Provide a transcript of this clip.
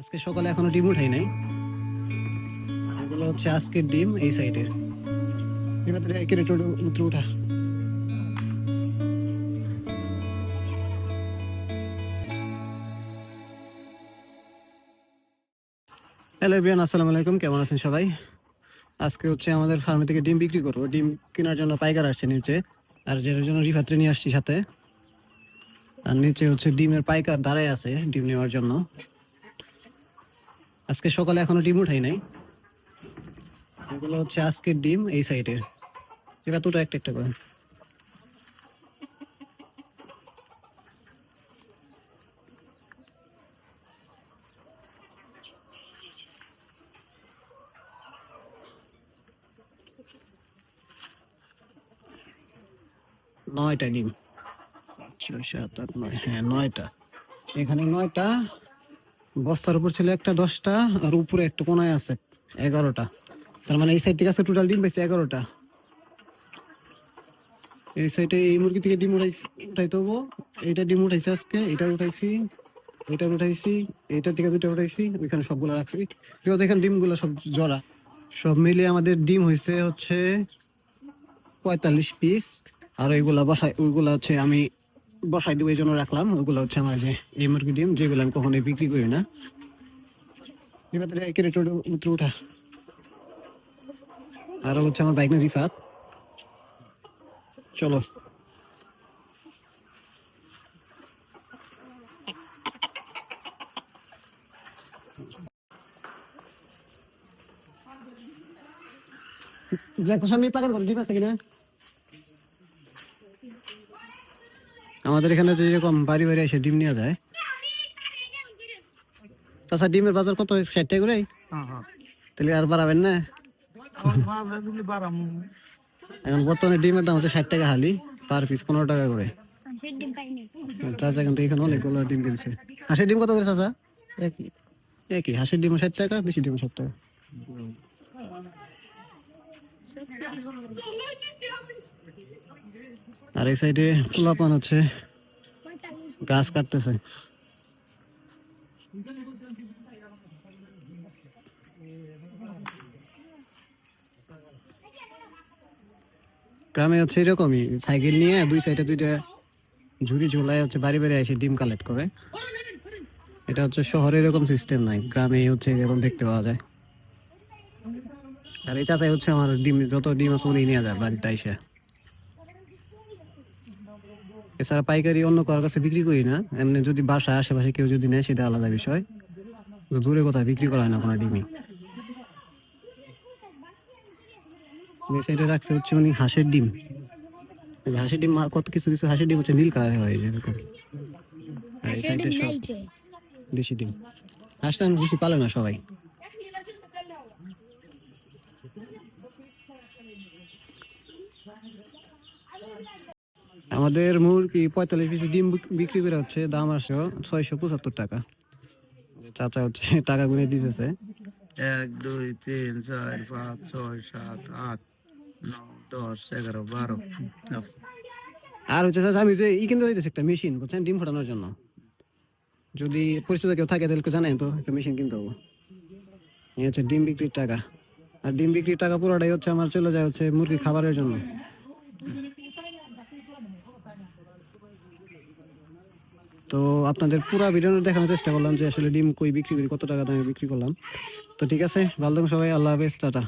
আজকে সকালে এখনও ডিম উঠাই নাই। এগুলো হচ্ছে আজকের ডিম এই সাইডের একের একটু উঠে উঠা। হ্যালো বিয়ান আসসালামু আলাইকুম, কেমন আছেন সবাই? আজকে হচ্ছে আমাদের ফার্মে থেকে ডিম বিক্রি করব। ডিম কেনার জন্য পাইকার আসছে নিচে, আর যেটার জন্য রিফাত্রে নিয়ে আসছি সাথে। আর নিচে হচ্ছে ডিমের পাইকার দাঁড়ায় আছে ডিম নেওয়ার জন্য। আজকে সকালে এখনও ডিম উঠাই নাই। এগুলো হচ্ছে আজকের ডিম এই সাইডের এবার দুটো একটা একটা করে। নয়টা ডিম। ছয়, সাত, আট, নয় হ্যাঁ নয়টা। এখানে নয়টা। বস্তার উপর ছিল একটা দশটা, আর উপরে একটা কোনায় আছে এগারোটা। তার মানে এই সাইড থেকে আছে টোটাল ডিম পাইছে এগারোটা। এই সাইডে এই মুরগি থেকে ডিম উঠাইছি উঠাইতে হব। এইটা ডিম উঠাইছি আজকে এটা উঠাইছি এটা উঠাইছি এইটা থেকে দুটো উঠাইছি, ওইখানে সবগুলো রাখছি। এবার দেখেন ডিমগুলো সব জড়া। সব মিলিয়ে আমাদের ডিম হয়েছে হচ্ছে পঁয়তাল্লিশ পিস আর ওইগুলা বসাই ওইগুলা হচ্ছে আমি বসাই দিব, এই জন্য রাখলাম। ওইগুলো হচ্ছে আমার যে এই মুরগি ডিম, যেগুলো আমি কখনোই বিক্রি করি না। উত্তর উঠা। আর হচ্ছে আমার বাইক রিফাত। চলো। তো সামনে পাকার করে ডিম আছে কিনা? আমাদের এখানে যে এরকম বাড়ি বাড়ি এসে ডিম নেওয়া যায়। তাছাড়া ডিমের বাজার কত? ষাট টাকা করে তাহলে আর বাড়াবেন না। এখন বর্তমানে ডিমের দাম হচ্ছে ষাট টাকা হালি পার পিস পনেরো টাকা করে। চাচা কিন্তু এখানে অনেকগুলো ডিম কিনছে। হাঁসের ডিম কত করে চাচা? একই। একই। হাঁসের ডিম ষাট টাকা দেশি ডিম ষাট টাকা। আর এই সাইডে পোলাপান হচ্ছে গাছ কাটতেছে। গ্রামে হচ্ছে এরকমই, সাইকেল নিয়ে দুই সাইডে দুইটা ঝুড়ি ঝুলায় হচ্ছে বাড়ি বাড়ি এসে ডিম কালেক্ট করে। এটা হচ্ছে শহরে এরকম সিস্টেম নাই, গ্রামে হচ্ছে এরকম দেখতে পাওয়া যায়। আর এই চাচাই হচ্ছে আমার ডিম যত ডিম আছে উনি নিয়ে যায় বাড়িতে এসে এছাড়া পাইকারি অন্য কারোর কাছে বিক্রি করি না এমনি যদি বাসায় আশেপাশে কেউ যদি নেয় সেটা আলাদা বিষয়। দূরে কোথাও বিক্রি করা হয় না কোনো ডিমই। সাইডে রাখছে হচ্ছে উনি হাঁসের ডিম। হাঁসের ডিম কত কিছু কিছু হাঁসের ডিম হচ্ছে নীল কালার হয় যেরকম আর এই সাইডে সব দেশি ডিম। হাঁসটা আমি বেশি পালে না সবাই। আমাদের মুরগি পঁয়তাল্লিশ পিস ডিম বিক্রি করে হচ্ছে দাম আসছে ছয়শো পঁচাত্তর টাকা। চাচা হচ্ছে টাকা গুনে দিতেছে। এক দুই তিন চার পাঁচ ছয় সাত আট নয় দশ এগারো বারো আর হচ্ছে চাচা আমি যে ই কিনতে দিতেছি একটা মেশিন বুঝছেন? ডিম ফোটানোর জন্য। যদি পরিচিত কেউ থাকে তাহলে জানেন তো একটা মেশিন কিনতে হব। হচ্ছে ডিম বিক্রির টাকা। আর ডিম বিক্রির টাকা পুরোটাই হচ্ছে আমার চলে যায় হচ্ছে মুরগি খাবারের জন্য। তো আপনাদের পুরো ভিডিওটা দেখানোর চেষ্টা করলাম যে আসলে ডিম কই বিক্রি করি, কত টাকা দামে বিক্রি করলাম। তো ঠিক আছে, ভালো থাকুন সবাই, আল্লাহ হাফেজ, টাটা।